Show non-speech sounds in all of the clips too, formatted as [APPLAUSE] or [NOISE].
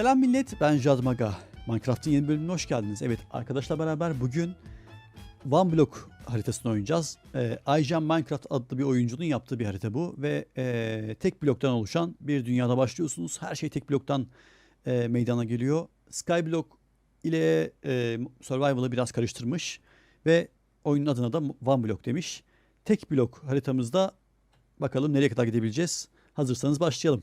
Selam millet, ben Jazmaga. Minecraft'ın yeni bölümüne hoş geldiniz. Evet, arkadaşlar beraber bugün One Block haritasını oynayacağız. Ee, iJam Minecraft adlı bir oyuncunun yaptığı bir harita bu. Ve ee, tek bloktan oluşan bir dünyada başlıyorsunuz. Her şey tek bloktan ee, meydana geliyor. Skyblock ile ee, Survival'ı biraz karıştırmış. Ve oyunun adına da One Block demiş. Tek blok haritamızda bakalım nereye kadar gidebileceğiz. Hazırsanız başlayalım.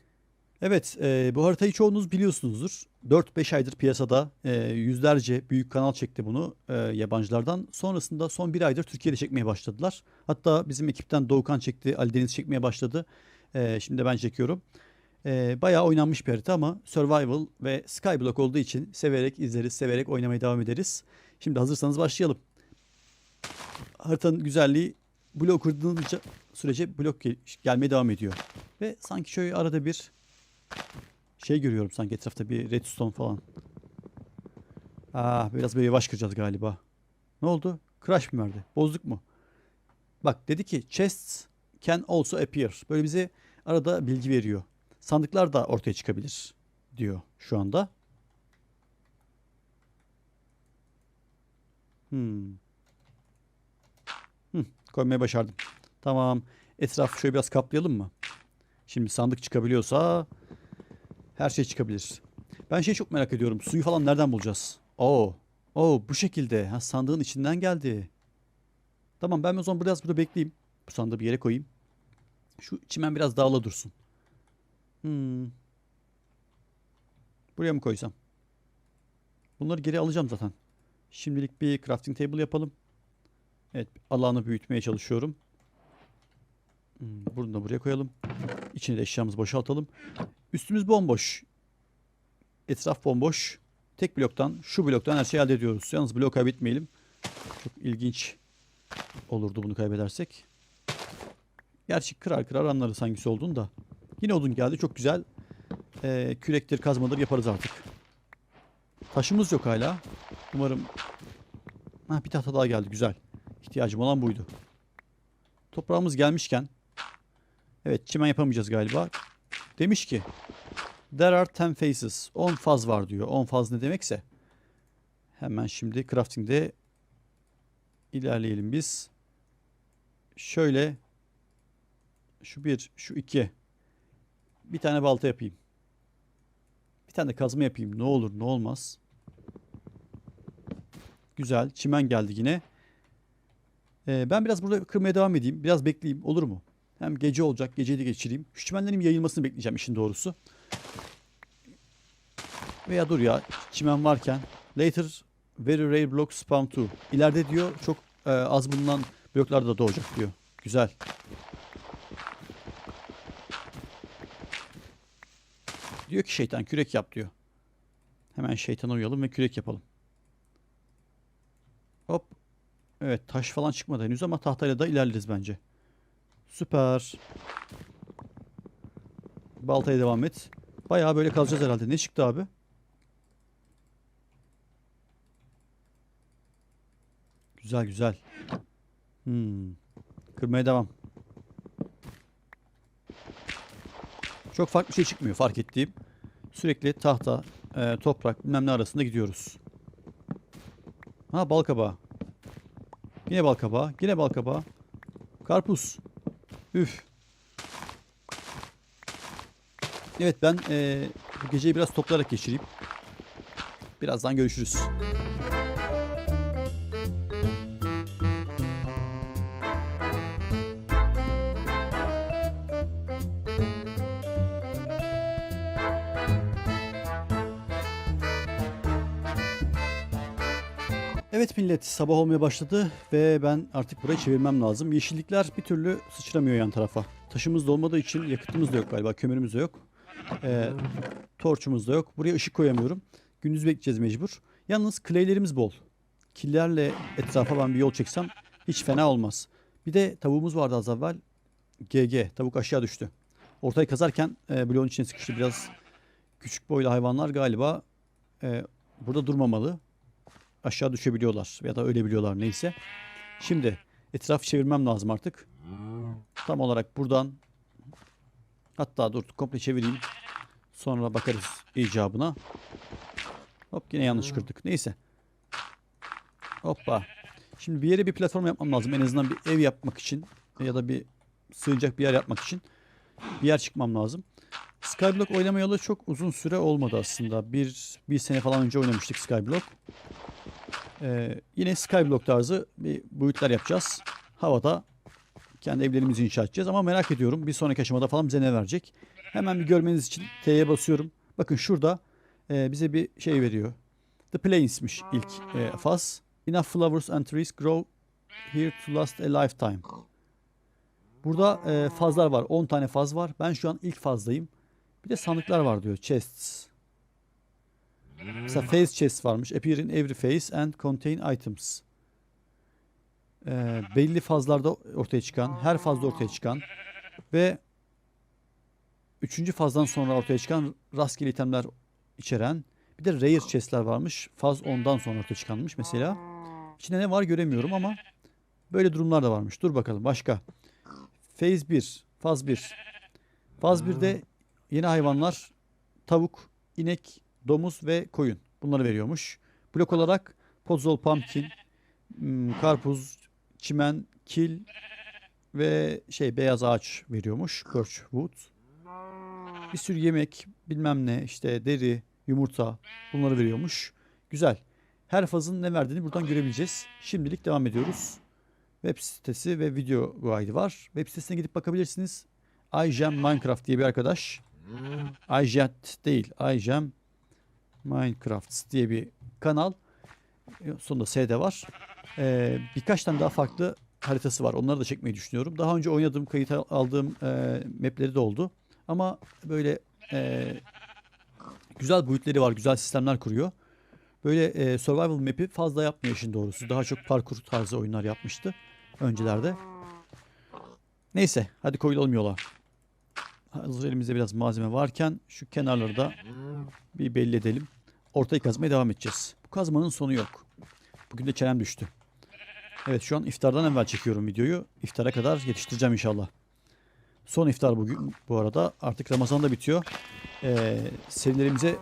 Evet, e, bu haritayı çoğunuz biliyorsunuzdur. 4-5 aydır piyasada e, yüzlerce büyük kanal çekti bunu e, yabancılardan. Sonrasında son bir aydır Türkiye'de çekmeye başladılar. Hatta bizim ekipten Doğukan çekti, Ali Deniz çekmeye başladı. E, şimdi ben çekiyorum. E, bayağı oynanmış bir harita ama Survival ve Skyblock olduğu için severek izleriz, severek oynamaya devam ederiz. Şimdi hazırsanız başlayalım. Haritanın güzelliği blok kırdığınca sürece blok gel- gelmeye devam ediyor. Ve sanki şöyle arada bir şey görüyorum sanki etrafta bir redstone falan. Ah biraz böyle yavaş kıracağız galiba. Ne oldu? Crash mı verdi? Bozduk mu? Bak dedi ki chests can also appear. Böyle bize arada bilgi veriyor. Sandıklar da ortaya çıkabilir diyor şu anda. Hmm. Hmm, koymaya başardım. Tamam. Etrafı şöyle biraz kaplayalım mı? Şimdi sandık çıkabiliyorsa her şey çıkabilir. Ben şey çok merak ediyorum. Suyu falan nereden bulacağız? Oo. Oo bu şekilde. Ha, sandığın içinden geldi. Tamam ben o zaman biraz burada bekleyeyim. Bu sandığı bir yere koyayım. Şu çimen biraz dağıla dursun. Hmm. Buraya mı koysam? Bunları geri alacağım zaten. Şimdilik bir crafting table yapalım. Evet alanı büyütmeye çalışıyorum. Hmm, bunu da buraya koyalım. İçine de eşyamızı boşaltalım. Üstümüz bomboş. Etraf bomboş. Tek bloktan, şu bloktan her şeyi elde ediyoruz. Yalnız blok kaybetmeyelim. Çok ilginç olurdu bunu kaybedersek. Gerçi kırar kırar anlarız hangisi olduğunu da. Yine odun geldi. Çok güzel. Ee, kürektir, kazmadır yaparız artık. Taşımız yok hala. Umarım... Ha, bir tahta daha geldi. Güzel. İhtiyacım olan buydu. Toprağımız gelmişken Evet çimen yapamayacağız galiba. Demiş ki There are 10 faces. 10 faz var diyor. 10 faz ne demekse. Hemen şimdi crafting'de ilerleyelim biz. Şöyle şu bir, şu iki. Bir tane balta yapayım. Bir tane de kazma yapayım. Ne olur ne olmaz. Güzel. Çimen geldi yine. Ee, ben biraz burada kırmaya devam edeyim. Biraz bekleyeyim. Olur mu? Hem gece olacak. Geceyi de geçireyim. Şu çimenlerin yayılmasını bekleyeceğim işin doğrusu. Veya dur ya. Çimen varken. Later very rare block spawn too. İleride diyor çok e, az bulunan bloklarda da doğacak diyor. Güzel. Diyor ki şeytan kürek yap diyor. Hemen şeytana uyalım ve kürek yapalım. Hop. Evet taş falan çıkmadı henüz ama tahtayla da ilerleriz bence. Süper. Baltaya devam et. Bayağı böyle kalacağız herhalde. Ne çıktı abi? Güzel güzel. Hmm. Kırmaya devam. Çok farklı bir şey çıkmıyor fark ettiğim. Sürekli tahta, e, toprak bilmem ne arasında gidiyoruz. Ha bal kabağı. Yine bal kabağı. Yine bal kabağı. Karpuz. Üf. Evet ben eee, bu geceyi biraz toplayarak geçireyim. Birazdan görüşürüz. Evet millet sabah olmaya başladı ve ben artık burayı çevirmem lazım. Yeşillikler bir türlü sıçramıyor yan tarafa. Taşımız da olmadığı için yakıtımız da yok galiba. Kömürümüz de yok. Ee, torçumuz da yok. Buraya ışık koyamıyorum. Gündüz bekleyeceğiz mecbur. Yalnız claylerimiz bol. Killerle etrafa ben bir yol çeksem hiç fena olmaz. Bir de tavuğumuz vardı az evvel. GG. Tavuk aşağı düştü. Ortayı kazarken e, bloğun içine sıkıştı. Biraz küçük boylu hayvanlar galiba e, burada durmamalı aşağı düşebiliyorlar ya da ölebiliyorlar neyse. Şimdi etrafı çevirmem lazım artık. Tam olarak buradan hatta dur komple çevireyim. Sonra bakarız icabına. Hop yine yanlış kırdık. Neyse. Hoppa. Şimdi bir yere bir platform yapmam lazım. En azından bir ev yapmak için ya da bir sığınacak bir yer yapmak için bir yer çıkmam lazım. Skyblock oynamayalı çok uzun süre olmadı aslında. Bir, bir sene falan önce oynamıştık Skyblock. Ee, yine Skyblock tarzı bir boyutlar yapacağız. Havada kendi evlerimizi inşa edeceğiz ama merak ediyorum bir sonraki aşamada falan bize ne verecek. Hemen bir görmeniz için T'ye basıyorum. Bakın şurada e, bize bir şey veriyor. The Plains'miş ilk e, faz. Enough flowers and trees grow here to last a lifetime. Burada e, fazlar var. 10 tane faz var. Ben şu an ilk fazdayım. Bir de sandıklar var diyor. Chests. Mesela phase chest varmış. Appear in every phase and contain items. Ee, belli fazlarda ortaya çıkan, her fazda ortaya çıkan ve üçüncü fazdan sonra ortaya çıkan rastgele itemler içeren bir de rare chestler varmış. Faz 10'dan sonra ortaya çıkanmış mesela. İçinde ne var göremiyorum ama böyle durumlar da varmış. Dur bakalım başka. Phase 1, faz 1. Faz 1'de yeni hayvanlar tavuk, inek, domuz ve koyun. Bunları veriyormuş. Blok olarak pozol, pumpkin, hmm, karpuz, çimen, kil ve şey beyaz ağaç veriyormuş. Birch wood. Bir sürü yemek, bilmem ne, işte deri, yumurta bunları veriyormuş. Güzel. Her fazın ne verdiğini buradan görebileceğiz. Şimdilik devam ediyoruz. Web sitesi ve video guide var. Web sitesine gidip bakabilirsiniz. iGem Minecraft diye bir arkadaş. iGet değil, iGem Minecraft diye bir kanal. Sonunda S'de var. Ee, birkaç tane daha farklı haritası var. Onları da çekmeyi düşünüyorum. Daha önce oynadığım, kayıt aldığım e, mapleri de oldu. Ama böyle e, güzel boyutları var. Güzel sistemler kuruyor. Böyle e, survival map'i fazla yapmıyor işin doğrusu. Daha çok parkur tarzı oyunlar yapmıştı öncelerde. Neyse hadi koyulalım yola. Hazır elimizde biraz malzeme varken şu kenarları da bir belli edelim. Ortayı kazmaya devam edeceğiz. Bu kazmanın sonu yok. Bugün de çenem düştü. Evet şu an iftardan evvel çekiyorum videoyu. İftara kadar yetiştireceğim inşallah. Son iftar bugün bu arada. Artık Ramazan da bitiyor. Ee, serilerimize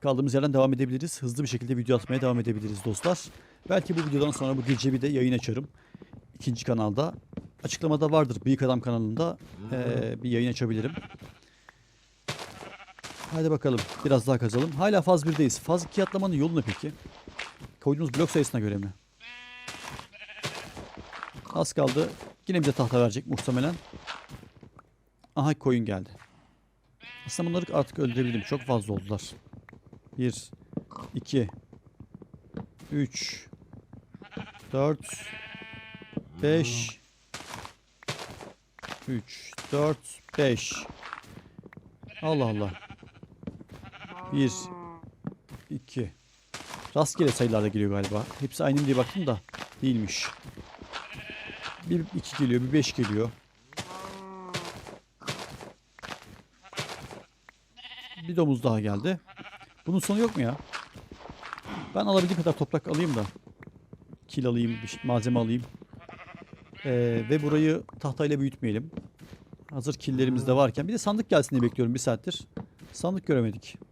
kaldığımız yerden devam edebiliriz. Hızlı bir şekilde video atmaya devam edebiliriz dostlar. Belki bu videodan sonra bu gece bir de yayın açarım. İkinci kanalda. Açıklamada vardır Büyük Adam kanalında ee, bir yayın açabilirim. Hadi bakalım biraz daha kazalım. Hala faz 1'deyiz. Faz 2 atlamanın yolu ne peki? Koyduğumuz blok sayısına göre mi? Az kaldı. Yine bize tahta verecek muhtemelen. Aha koyun geldi. Aslında bunları artık öldürebildim. Çok fazla oldular. 1 2 3 4 5 3 4 5 Allah Allah. 1 2 Rastgele sayılarla geliyor galiba. Hepsi aynı mı diye baktım da değilmiş. Bir 2 geliyor, bir 5 geliyor. Bir domuz daha geldi. Bunun sonu yok mu ya? Ben alabildiğim kadar toprak alayım da. Kil alayım, bir şey- malzeme alayım. Ee, ve burayı tahtayla büyütmeyelim. Hazır killerimiz de varken. Bir de sandık gelsin diye bekliyorum bir saattir. Sandık göremedik.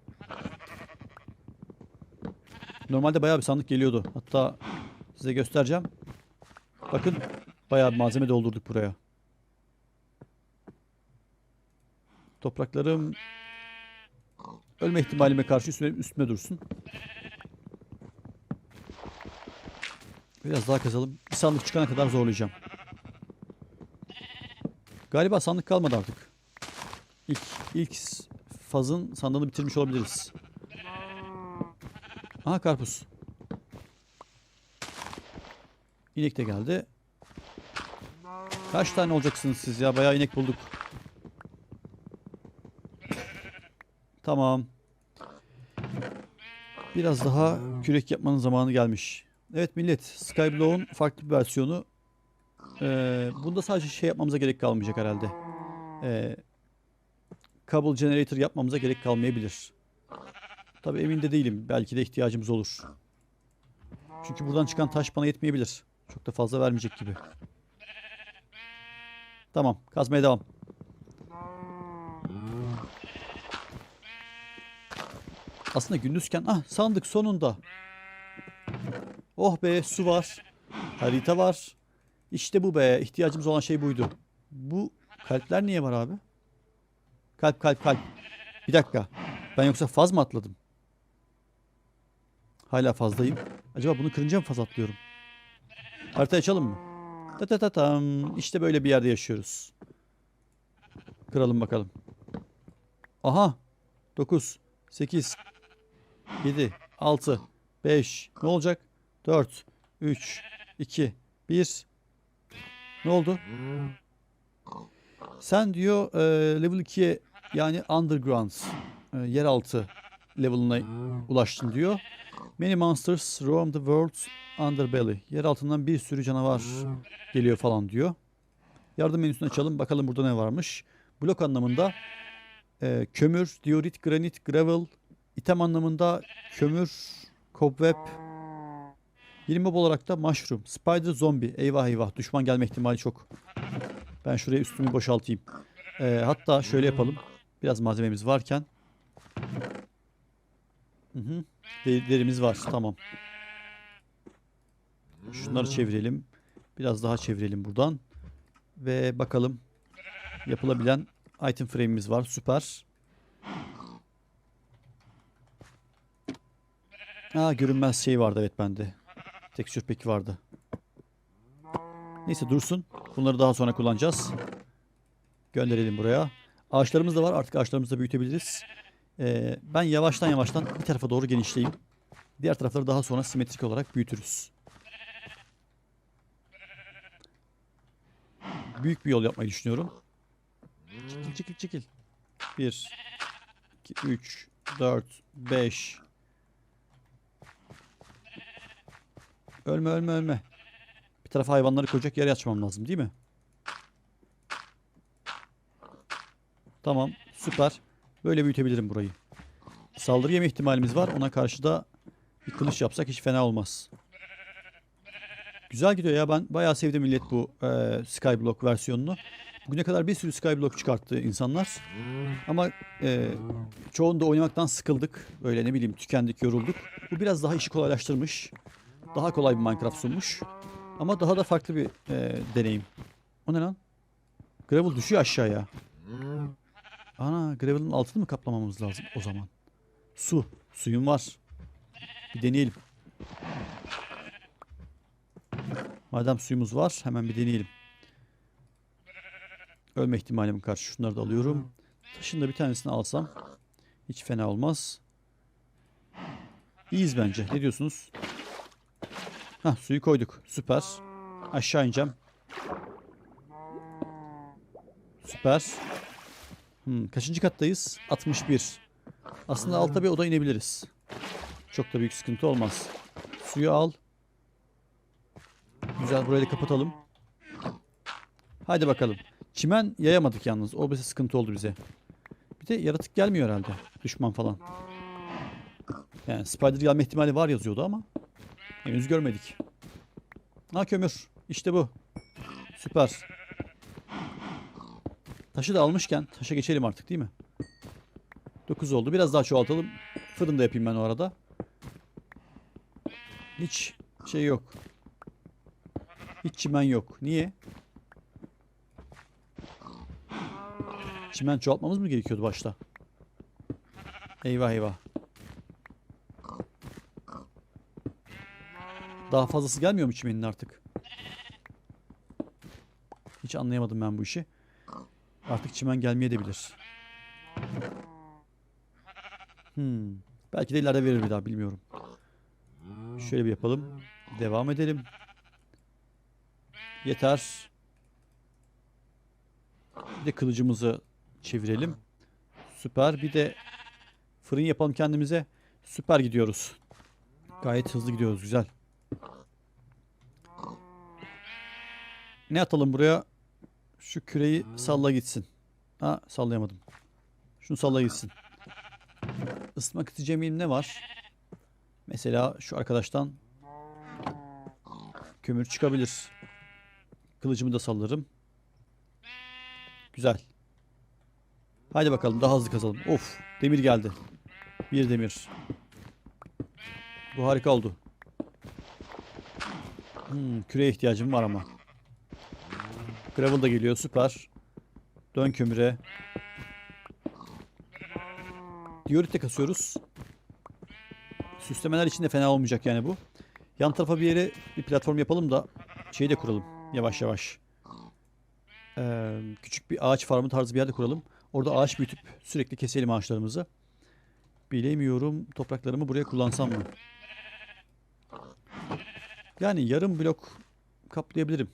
Normalde bayağı bir sandık geliyordu. Hatta size göstereceğim. Bakın bayağı bir malzeme doldurduk buraya. Topraklarım ölme ihtimalime karşı üstüme, üstüme dursun. Biraz daha kazalım. Bir sandık çıkana kadar zorlayacağım. Galiba sandık kalmadı artık. İlk, ilk fazın sandığını bitirmiş olabiliriz. Aha karpuz. İnek de geldi. Kaç tane olacaksınız siz ya? Bayağı inek bulduk. Tamam. Biraz daha kürek yapmanın zamanı gelmiş. Evet millet. Skyblock'un farklı bir versiyonu. Ee, bunda sadece şey yapmamıza gerek kalmayacak herhalde. Ee, Cable Generator yapmamıza gerek kalmayabilir. Tabii emin de değilim. Belki de ihtiyacımız olur. Çünkü buradan çıkan taş bana yetmeyebilir. Çok da fazla vermeyecek gibi. Tamam. Kazmaya devam. Aslında gündüzken ah sandık sonunda. Oh be su var. Harita var. İşte bu be. ihtiyacımız olan şey buydu. Bu kalpler niye var abi? Kalp kalp kalp. Bir dakika. Ben yoksa faz mı atladım? Hala fazdayım. Acaba bunu kırınca mı faz atlıyorum? Harita açalım mı? Ta ta ta tam. İşte böyle bir yerde yaşıyoruz. Kıralım bakalım. Aha. 9, 8, 7, 6, 5. Ne olacak? 4, 3, 2, 1. Ne oldu? Sen diyor e, level 2'ye yani underground e, yeraltı level'ına ulaştın diyor. Many monsters roam the world's underbelly. Yer altından bir sürü canavar geliyor falan diyor. Yardım menüsünü açalım bakalım burada ne varmış. Blok anlamında e, kömür, diorit, granit, gravel. item anlamında kömür, cobweb. Yeni mob olarak da mushroom, spider, zombi. Eyvah eyvah düşman gelme ihtimali çok. Ben şuraya üstümü boşaltayım. E, hatta şöyle yapalım. Biraz malzememiz varken. Hı hı. De- Derimiz var. Tamam. Şunları çevirelim. Biraz daha çevirelim buradan. Ve bakalım. Yapılabilen item frame'imiz var. Süper. Aa görünmez şey vardı evet bende. Texture pack'i vardı. Neyse dursun. Bunları daha sonra kullanacağız. Gönderelim buraya. Ağaçlarımız da var. Artık ağaçlarımızı da büyütebiliriz. Ee, ben yavaştan yavaştan bir tarafa doğru genişleyeyim. Diğer tarafları daha sonra simetrik olarak büyütürüz. Büyük bir yol yapmayı düşünüyorum. Çekil çekil çekil. 1 2 3 4 5 Ölme ölme ölme. Bir tarafa hayvanları koyacak yer açmam lazım değil mi? Tamam süper. Böyle büyütebilirim burayı. Saldırı yeme ihtimalimiz var. Ona karşı da bir kılıç yapsak hiç fena olmaz. Güzel gidiyor ya. Ben bayağı sevdim millet bu e, Skyblock versiyonunu. Bugüne kadar bir sürü Skyblock çıkarttı insanlar. Ama e, çoğunda oynamaktan sıkıldık. Böyle ne bileyim tükendik, yorulduk. Bu biraz daha işi kolaylaştırmış. Daha kolay bir Minecraft sunmuş. Ama daha da farklı bir e, deneyim. O ne lan? Gravel düşüyor aşağıya. Ana gravel'ın altını mı kaplamamız lazım o zaman? Su. Suyum var. Bir deneyelim. Madem suyumuz var hemen bir deneyelim. Ölme ihtimalim karşı şunları da alıyorum. Taşın da bir tanesini alsam hiç fena olmaz. İyiyiz bence. Ne diyorsunuz? Hah suyu koyduk. Süper. Aşağı ineceğim. Süper. Hmm, kaçıncı kattayız? 61. Aslında altta bir oda inebiliriz. Çok da büyük sıkıntı olmaz. Suyu al. Güzel burayı da kapatalım. Haydi bakalım. Çimen yayamadık yalnız. O bize sıkıntı oldu bize. Bir de yaratık gelmiyor herhalde. Düşman falan. Yani spider gelme ihtimali var yazıyordu ama henüz görmedik. Ha kömür. İşte bu. Süper. Taşı da almışken taşa geçelim artık değil mi? 9 oldu. Biraz daha çoğaltalım. Fırında yapayım ben o arada. Hiç şey yok. Hiç çimen yok. Niye? Çimen çoğaltmamız mı gerekiyordu başta? Eyvah eyvah. Daha fazlası gelmiyor mu çimenin artık? Hiç anlayamadım ben bu işi. Artık çimen gelmeye de bilir. Hmm. Belki de ileride verir bir daha bilmiyorum. Şöyle bir yapalım. Devam edelim. Yeter. Bir de kılıcımızı çevirelim. Süper. Bir de fırın yapalım kendimize. Süper gidiyoruz. Gayet hızlı gidiyoruz. Güzel. Ne atalım buraya? Şu küreyi salla gitsin. Ha sallayamadım. Şunu salla gitsin. Isıtmak isteyeceğim ne var? Mesela şu arkadaştan kömür çıkabilir. Kılıcımı da sallarım. Güzel. Haydi bakalım daha hızlı kazalım. Of demir geldi. Bir demir. Bu harika oldu. Hmm, küreye ihtiyacım var ama. Gravel da geliyor süper. Dön kömüre. Diorite kasıyoruz. Süslemeler için de fena olmayacak yani bu. Yan tarafa bir yere bir platform yapalım da şeyi de kuralım yavaş yavaş. Ee, küçük bir ağaç farmı tarzı bir yerde kuralım. Orada ağaç büyütüp sürekli keselim ağaçlarımızı. Bilemiyorum topraklarımı buraya kullansam mı? Yani yarım blok kaplayabilirim.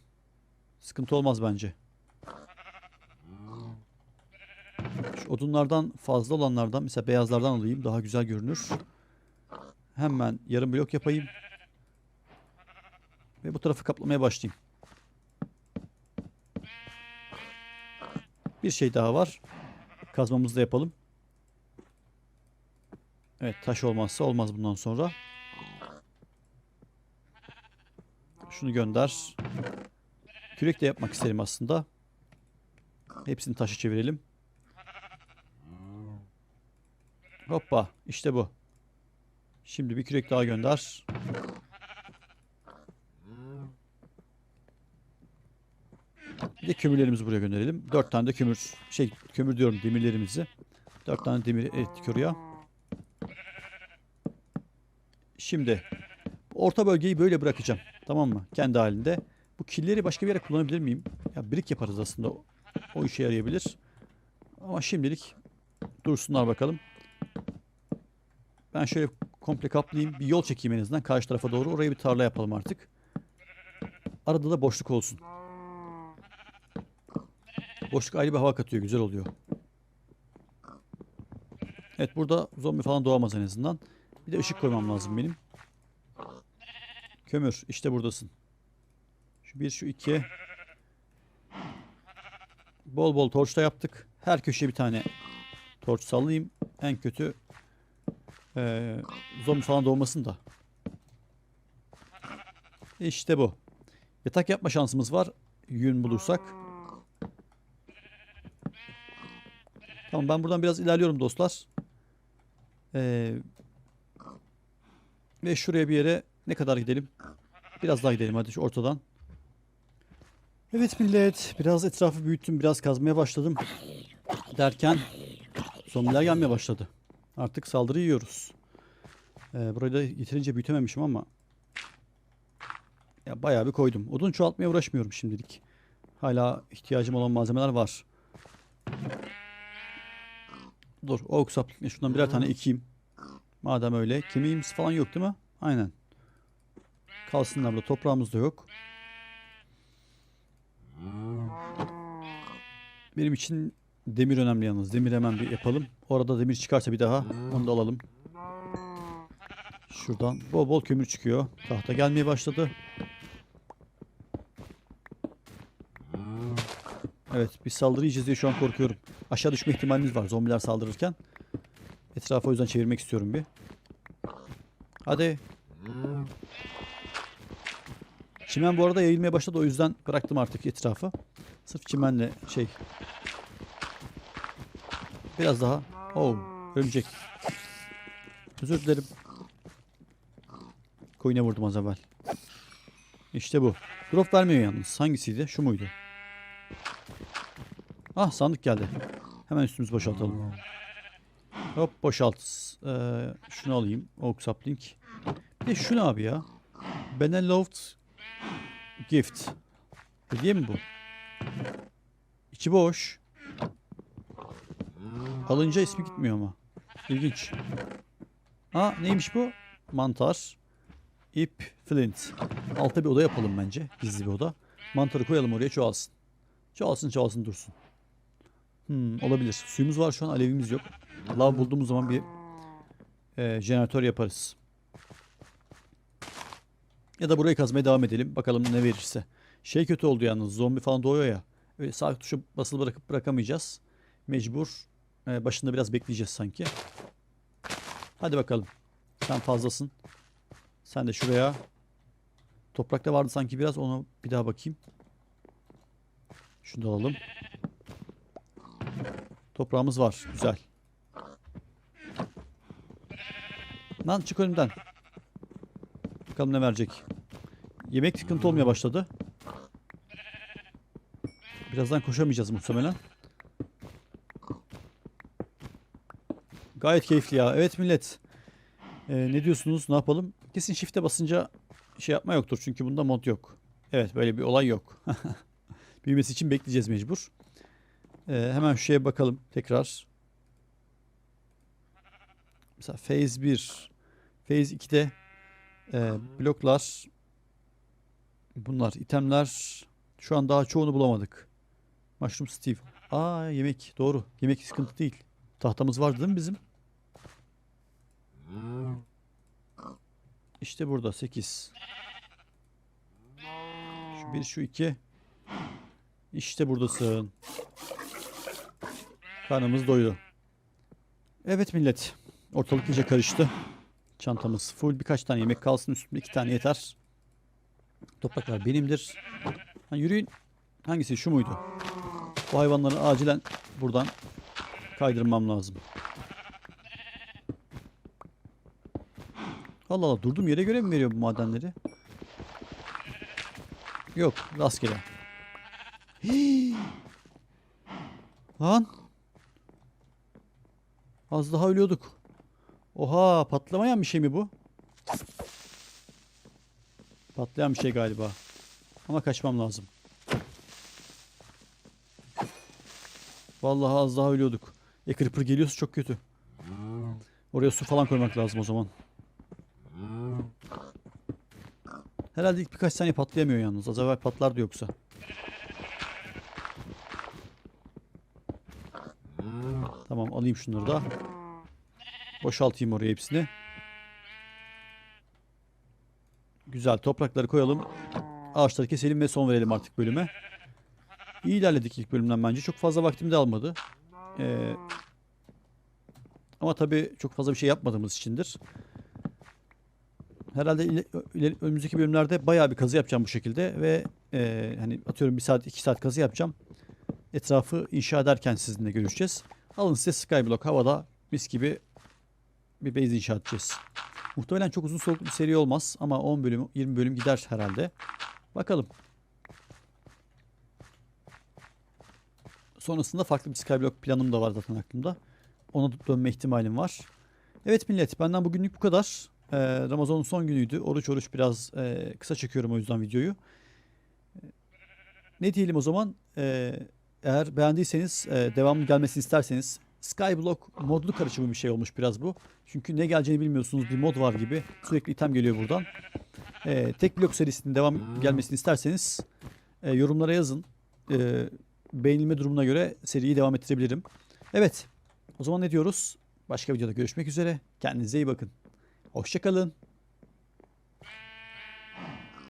Sıkıntı olmaz bence. Şu odunlardan fazla olanlardan mesela beyazlardan alayım daha güzel görünür. Hemen yarım blok yapayım. Ve bu tarafı kaplamaya başlayayım. Bir şey daha var. Kazmamızı da yapalım. Evet taş olmazsa olmaz bundan sonra. Şunu gönder. Kürek de yapmak isterim aslında. Hepsini taşı çevirelim. Hoppa işte bu. Şimdi bir kürek daha gönder. Bir de kömürlerimizi buraya gönderelim. Dört tane de kömür, şey kömür diyorum demirlerimizi. Dört tane demir ettik oraya. Şimdi orta bölgeyi böyle bırakacağım. Tamam mı? Kendi halinde. Bu killeri başka bir yere kullanabilir miyim? Ya birik yaparız aslında. O, işe yarayabilir. Ama şimdilik dursunlar bakalım. Ben şöyle komple kaplayayım. Bir yol çekeyim en azından karşı tarafa doğru. Oraya bir tarla yapalım artık. Arada da boşluk olsun. Boşluk ayrı bir hava katıyor. Güzel oluyor. Evet burada zombi falan doğamaz en azından. Bir de ışık koymam lazım benim. Kömür işte buradasın. Şu bir şu iki. Bol bol torçta yaptık. Her köşeye bir tane torç sallayayım. En kötü eee zombi falan doğmasın da. İşte bu. Yatak yapma şansımız var. Yün bulursak. Tamam ben buradan biraz ilerliyorum dostlar. Ee, ve şuraya bir yere ne kadar gidelim? Biraz daha gidelim hadi şu ortadan. Evet millet biraz etrafı büyüttüm biraz kazmaya başladım. Derken zombiler gelmeye başladı. Artık saldırı yiyoruz. Ee, burayı da yeterince büyütememişim ama ya bayağı bir koydum. Odun çoğaltmaya uğraşmıyorum şimdilik. Hala ihtiyacım olan malzemeler var. Dur oak saplikle şundan birer tane ekeyim. Madem öyle. Kemiğimiz falan yok değil mi? Aynen. Kalsınlar burada. Toprağımız da yok. Benim için demir önemli yalnız. Demir hemen bir yapalım. Orada demir çıkarsa bir daha onu da alalım. Şuradan bol bol kömür çıkıyor. Tahta gelmeye başladı. Evet bir saldırı yiyeceğiz diye şu an korkuyorum. Aşağı düşme ihtimalimiz var zombiler saldırırken. Etrafı o yüzden çevirmek istiyorum bir. Hadi. Çimen bu arada yayılmaya başladı o yüzden bıraktım artık etrafı. Sırf çimenle şey. Biraz daha. Oh örümcek. Özür dilerim. Koyuna vurdum az evvel. İşte bu. Drop vermiyor yalnız. Hangisiydi? Şu muydu? Ah sandık geldi. Hemen üstümüzü boşaltalım. Hop boşalt. Ee, şunu alayım. Oak sapling. Bir de şu abi ya? Beneloved Gift. Hediye mi bu? İçi boş. Alınca ismi gitmiyor ama. İlginç. Ha neymiş bu? Mantar. İp, flint. Altta bir oda yapalım bence. Gizli bir oda. Mantarı koyalım oraya çoğalsın. Çoğalsın çoğalsın dursun. Hmm, olabilir. Suyumuz var şu an alevimiz yok. Lav bulduğumuz zaman bir e, jeneratör yaparız. Ya da burayı kazmaya devam edelim. Bakalım ne verirse. Şey kötü oldu yalnız. Zombi falan doğuyor ya. Öyle sağ tuşa basılı bırakıp bırakamayacağız. Mecbur e, başında biraz bekleyeceğiz sanki. Hadi bakalım. Sen fazlasın. Sen de şuraya. Toprakta vardı sanki biraz. Onu bir daha bakayım. Şunu da alalım. Toprağımız var. Güzel. Lan çık önümden. Bakalım ne verecek. Yemek sıkıntı olmaya başladı. Birazdan koşamayacağız muhtemelen. Gayet keyifli ya. Evet millet. Ee, ne diyorsunuz? Ne yapalım? Kesin shift'e basınca şey yapma yoktur. Çünkü bunda mod yok. Evet böyle bir olay yok. [LAUGHS] Büyümesi için bekleyeceğiz mecbur. Ee, hemen şu şeye bakalım tekrar. Mesela phase 1, phase 2'de e, bloklar bunlar itemler şu an daha çoğunu bulamadık. Mushroom Steve. Aa yemek doğru. Yemek sıkıntı değil. Tahtamız vardı değil mi bizim? İşte burada 8. Şu 1 şu 2. İşte buradasın. Karnımız doydu. Evet millet. Ortalık iyice karıştı. Çantamız full. Birkaç tane yemek kalsın üstümde. iki tane yeter. Topraklar benimdir. Ha, yürüyün. Hangisi? Şu muydu? Bu hayvanları acilen buradan kaydırmam lazım. Allah Allah durdum yere göre mi veriyor bu madenleri? Yok rastgele. Hii. [GASPS] Lan. Az daha ölüyorduk. Oha patlamayan bir şey mi bu? Patlayan bir şey galiba. Ama kaçmam lazım. Vallahi az daha ölüyorduk. E creeper geliyorsa çok kötü. Oraya su falan koymak lazım o zaman. Herhalde ilk birkaç saniye patlayamıyor yalnız. Az evvel patlardı yoksa. Tamam alayım şunları da. Boşaltayım oraya hepsini. Güzel toprakları koyalım. Ağaçları keselim ve son verelim artık bölüme. İyi ilerledik ilk bölümden bence. Çok fazla vaktimi de almadı. Ee, ama tabii çok fazla bir şey yapmadığımız içindir. Herhalde önümüzdeki bölümlerde bayağı bir kazı yapacağım bu şekilde ve e, hani atıyorum bir saat iki saat kazı yapacağım. Etrafı inşa ederken sizinle görüşeceğiz. Alın size Skyblock havada mis gibi bir base inşa edeceğiz. Muhtemelen çok uzun soluklu bir seri olmaz ama 10 bölüm 20 bölüm gider herhalde. Bakalım. Sonrasında farklı bir Skyblock planım da var zaten aklımda. Ona dönme ihtimalim var. Evet millet benden bugünlük bu kadar. Ee, Ramazan'ın son günüydü. Oruç oruç biraz e, kısa çekiyorum o yüzden videoyu. Ne diyelim o zaman? Ee, eğer beğendiyseniz e, devamlı gelmesini isterseniz Skyblock modlu karışımı bir şey olmuş biraz bu. Çünkü ne geleceğini bilmiyorsunuz bir mod var gibi. Sürekli item geliyor buradan. Ee, tek blok serisinin devam gelmesini isterseniz e, yorumlara yazın. Ee, beğenilme durumuna göre seriyi devam ettirebilirim. Evet. O zaman ne diyoruz? Başka videoda görüşmek üzere. Kendinize iyi bakın. Hoşçakalın.